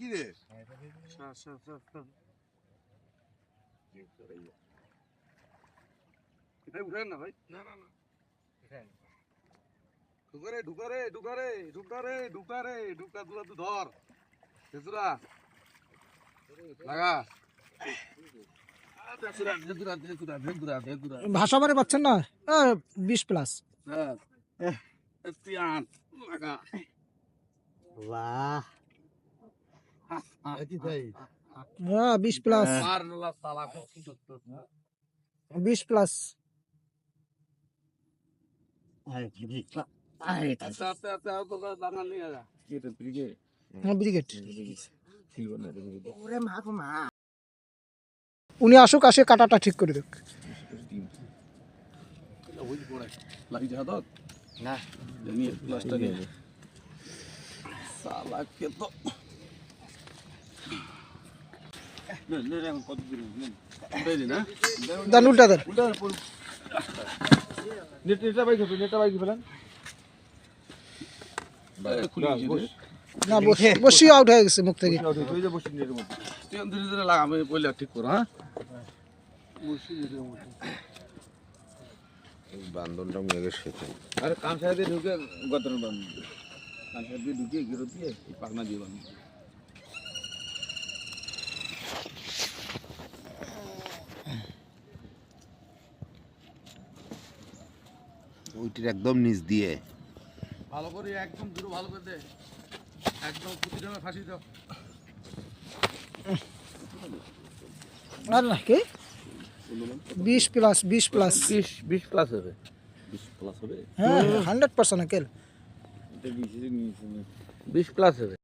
কি রে উঠেন না ভাই না? না না ঢুকা রে ঢুকা রে ঢুকা রে ঢুকা তুলা তুই ধর তেসুরা লাগা ভাষা বারে পাচ্ছেন না বিশ প্লাস হ্যাঁ। লাগা। বাহ। হ্যাঁ বিশ প্লাস বিশ প্লাস উনি আসুক আসে কাটাটা ঠিক করে দেখ না। না দেন উল্টা দেন। এ, খুলে গেছে রে। না বস- বসি আউট হয়ে গেছে মুখ থেকে। তুই ধীরে ধীরে লাগা আমি পয়লা ঠিক কর হ্যাঁ? বান্দরটা মেঘের সাথে আরে কান সাইডে ঢুকে গতর বান কান সাইডে ঢুকে গিরো দিয়ে পাকনা দিয়ে বান ওইটির একদম নিচ দিয়ে। ভালো করে একদম দূরে ভালো করে দে। একদম প্রতিটা ফাঁসি দাও। আর না কি? বিশ প্লাস বিশ প্লাস বিশ বিশ প্লাস হবে। বিশ প্লাস হবে? হ্যাঁ হান্ড্রেড পার্সেন্ট কেল বিশ প্লাস হবে।